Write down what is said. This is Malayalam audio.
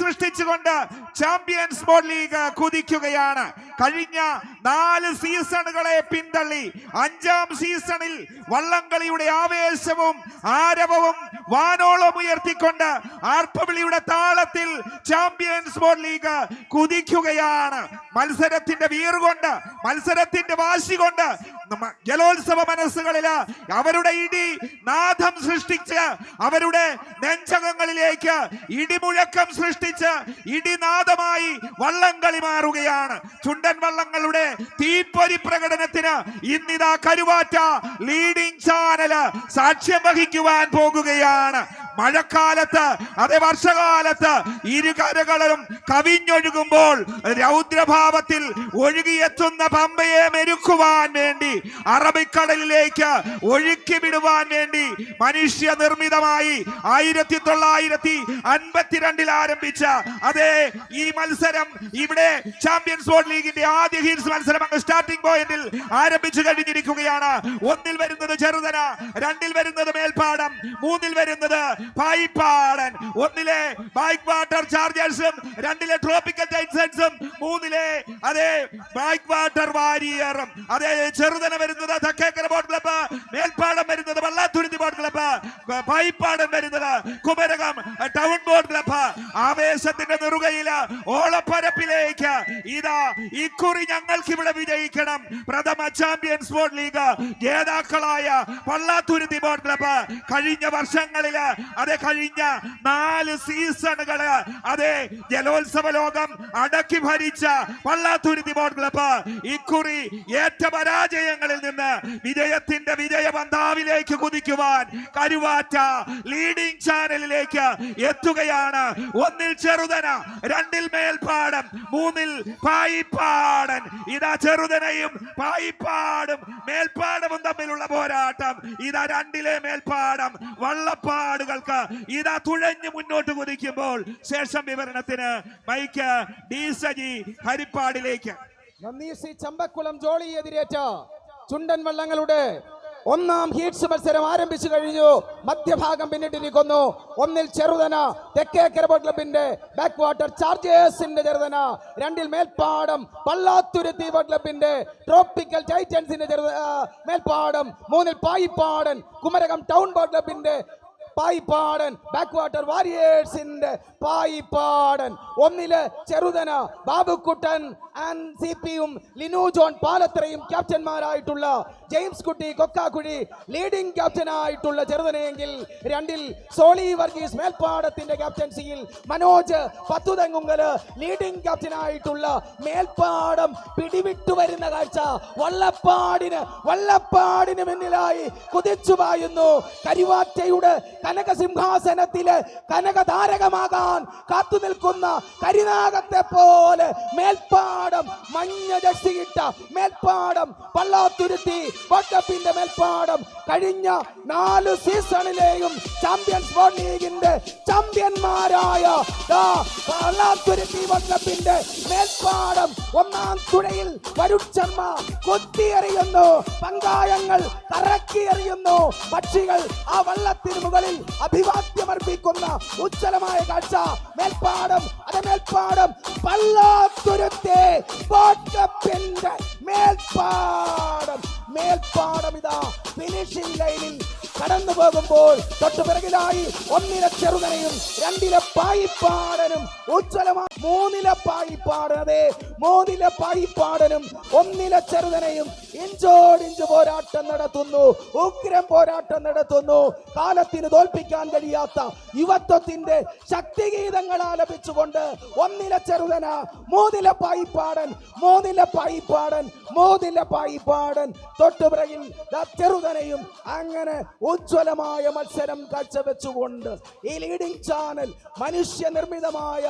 സൃഷ്ടിച്ചുകൊണ്ട് ചാമ്പ്യൻസ് ബോൾ ലീഗ് കുതിക്കുകയാണ്. കഴിഞ്ഞ നാല് സീസണുകളെ പിന്തള്ളി. അഞ്ചാം സീസണിൽ വള്ളംകളിയുടെ ആവേശവും ആരവവും വാനോളം ഉയർത്തിക്കൊണ്ട് ആർപ്പവിളിയുടെ താളത്തിൽ ചാമ്പ്യൻസ് ബോൾ ലീഗ് കുതിക്കുകയാണ്. മത്സരത്തിന്റെ വീറുകൊണ്ട് മത്സരത്തിന്റെ വാശി കൊണ്ട് ജലോത്സവ മനസ്സുകളിൽ അവരുടെ ഇടി നാഥം സൃഷ്ടിച്ച് അവരുടെ നെഞ്ചകങ്ങളിലേക്ക് ഇടിമുഴക്കം സൃഷ്ടിച്ച് ഇടിനാദമായി വള്ളംകളി മാറുകയാണ്. ചുണ്ടൻ വള്ളങ്ങളുടെ തീപ്പൊരി പ്രകടനത്തിന് ഇന്നിതാ കരുവാറ്റ ലീഡിംഗ് ചാനൽ സാക്ഷ്യം വഹിക്കുവാൻ പോകുകയാണ്. മഴക്കാലത്ത് അതേ വർഷകാലത്ത് ഇരുകരകളും കവിഞ്ഞൊഴുകുമ്പോൾ രൗദ്രഭാവത്തിൽ ഒഴുകിയെത്തുന്ന പമ്പയെ മെരുക്കുവാൻ വേണ്ടി അറബിക്കടലിലേക്ക് ഒഴുക്കി വിടുവാൻ വേണ്ടി മനുഷ്യ നിർമ്മിതമായി ആയിരത്തി തൊള്ളായിരത്തി അൻപത്തിരണ്ടിൽ ആരംഭിച്ച അതേ ഈ മത്സരം ഇവിടെ ചാമ്പ്യൻസ് ബോർഡ് ലീഗിന്റെ ആദ്യ ഹീൽസ് മത്സരം അങ്ങ് സ്റ്റാർട്ടിംഗ് പോയിന്റിൽ ആരംഭിച്ചു കഴിഞ്ഞിരിക്കുകയാണ്. ഒന്നിൽ വരുന്നത് ചെറുതന രണ്ടിൽ വരുന്നത് മേൽപ്പാടം മൂന്നിൽ വരുന്നത് പായിപ്പാടൻ. ഒന്നിലെ ബൈക്ക് വാട്ടർ ചാർജേഴ്സും രണ്ടിലെ ട്രോപ്പിക്കൽ ടൈറ്റൻസും മൂന്നിലെ അതേ ബൈക്ക് വാട്ടർ വാരിയറും അതേ ചെറുതന വരുന്നത് തക്കേക്കര ബോട്ട് ക്ലബ്ബ് മേൽപ്പാടം വരുന്നത് വള്ളാത്തുരുത്തി ബോട്ട് ക്ലബ്ബ് പായിപ്പാടൻ വരുന്നത് കുമരകം ടൗൺ ബോട്ട് ക്ലബ്ബ് ആവേശത്തിന്റെ നെറുകയിൽ ഓളപ്പരപ്പിലേക്ക് ഇതാ ഇക്കുറി ഞങ്ങൾക്ക് ഇവിടെ വിജയിക്കണം. പ്രഥമ ചാമ്പ്യൻസ് സ്പോർട് ലീഗ് ജേതാക്കളായ പള്ളാത്തൂര് ദിബോട്ട് ക്ലബ് കഴിഞ്ഞ വർഷങ്ങളിൽ അതെ കഴിഞ്ഞ നാല് സീസണുകൾ അതെ ജലോത്സവ ലോകം അടക്കി ഭരിച്ച പള്ളാത്തൂര് ദിബോട്ട് ക്ലബ് ഇക്കുറി ഏറ്റ പരാജയങ്ങളിൽ നിന്ന് വിജയത്തിന്റെ വിജയ പന്താവിലേക്ക് കുതിക്കുവാൻ കരുവാറ്റ ലീഡിംഗ് ചാനലിലേക്ക് എത്തുകയാണ്. ഒന്നിൽ ചെറുതന രണ്ടിൽ മേൽപ്പാടം മൂന്നിൽ പായിപ്പാടൻ. ഇതാ ചെറുതനയും പായിപ്പാടും മേൽപ്പാടവും തമ്മിലുള്ള പോരാട്ടം. ഇതാ രണ്ടിലെ മേൽപ്പാടം വള്ളപ്പാടുകൾക്ക്. ഇതാ തുഴഞ്ഞു മുന്നോട്ട് കുതിക്കുമ്പോൾ ശേഷം വിവരണത്തിന് മൈക്ക് ഡി സജി ഹരിപ്പാടിലേക്ക്. നന്ദി സി ചമ്പക്കുളം ജോളി എതിരേറ്റ ചുണ്ടൻ വള്ളങ്ങളുടെ ഒന്നാം ഹീറ്റ്സ് മത്സരം ആരംഭിച്ചു കഴിഞ്ഞു. മധ്യഭാഗം പിന്നിട്ടിരിക്കുന്നു. ഒന്നിൽ ചെറുതന തെക്കേക്കര ക്ലബിന്റെ ബാക്ക് വാട്ടർ ചാർജേഴ്സിന്റെ ചെറുതന രണ്ടിൽ മേൽപ്പാടം പള്ളാത്തുരുത്തി ക്ലബിന്റെ ട്രോപ്പിക്കൽ ടൈറ്റൻസിന്റെ ചെറുത മേൽപ്പാടം മൂന്നിൽ പായിപ്പാടൻ കുമരകം ടൗൺ ബോട്ട് ക്ലബിന്റെ പായിപ്പാടൻ ബാക്ക് വാട്ടർ വാരിയേഴ്സിന്റെ പായിപ്പാടൻ ഒന്നിൽ ചെറുതന ബാബുക്കുട്ടൻ ആൻഡ് സി പിയും ലിനു ജോൺ പാലത്രയും ക്യാപ്റ്റന്മാരായിട്ടുള്ള ജെയിംസ് കുട്ടി കൊക്കാക്കുഴി ലീഡിംഗ് ക്യാപ്റ്റനായിട്ടുള്ള ചെറുതനയെങ്കിൽ രണ്ടിൽ സോളി വർഗീസ് മേൽപ്പാടത്തിന്റെ ക്യാപ്റ്റൻസിയിൽ മനോജ് പത്തുതെങ്ങുങ്കൽ ലീഡിംഗ് ക്യാപ്റ്റനായിട്ടുള്ള മേൽപ്പാടം പിടിവിട്ടു വരുന്ന കാഴ്ച വള്ളപ്പാടിന് വള്ളപ്പാടിന് മുന്നിലായി കുതിച്ചു പായുന്നു കരിവാറ്റയുടെ കനകസിംഹാസനത്തിൽ കനകതാരകമാകാൻ കാത്തു നിൽക്കുന്ന കരിനാഗത്തെ പോലെ മേൽപ്പാടം മഞ്ഞ ജക്സിയിട്ട മേൽപ്പാടം പള്ളാത്തുരുത്തി വട്ടപ്പിന്റെ മേൽപ്പാടം കഴിഞ്ഞ നാല് സീസണിലെയും ചാമ്പ്യൻസ് വേൾഡ് ലീഗിന്റെ ചാമ്പ്യന്മാരായ പള്ളാത്തുരുത്തി വട്ടപ്പിന്റെ മേൽപ്പാടം ഒന്നാം തുഴയിൽ വരുൺ ശർമ്മ കൊത്തിയെറിയുന്നു. പങ്കായങ്ങൾ കറക്കിയെറിയുന്നു. പക്ഷികൾ ആ വള്ളത്തിന് മുകളിൽ അഭിവാദ്യമർപ്പിക്കുന്ന ഉജ്ജ്വലമായ കാഴ്ച. മേൽപ്പാടം അത് മേൽപ്പാടം പല്ലാത്തുരത്തെ മേൽപ്പാടം. മേൽപ്പാടം ഇതാ ഫിനിഷിംഗ് ലൈനിൽ കടന്നു പോകുമ്പോൾ തൊട്ടു പിറകിലായി ഒന്നിലെ ചെറുതനയും രണ്ടിലെ പായിപ്പാടനും ഉജ്ജ്വലമായ മൂന്നിലെ പായിപ്പാടൻ അതെ മൂന്നിലെ പായിപ്പാടനും ഒന്നിലെ ചെറുതനയും ഇഞ്ചോടിഞ്ച് പോരാട്ടം നടത്തുന്നു ഉഗ്രം പോരാട്ടം നടത്തുന്നു. കാലത്തിന് തോൽപ്പിക്കാൻ കഴിയാത്ത യുവത്വത്തിന്റെ ശക്തിഗീതങ്ങൾ ആലപിച്ചുകൊണ്ട് ഒന്നില ചെറുതന മൂന്നില പായിപ്പാടൻ മൂന്നില പായിപ്പാടൻ മൂന്നില പായിപ്പാടൻ. തൊട്ടുപിറകിൽ ചെറുതനയും അങ്ങനെ ഉജ്ജ്വലമായ മത്സരം കാഴ്ചവെച്ചുകൊണ്ട് ഈ ലീഡിംഗ് ചാനൽ മനുഷ്യനിർമ്മിതമായ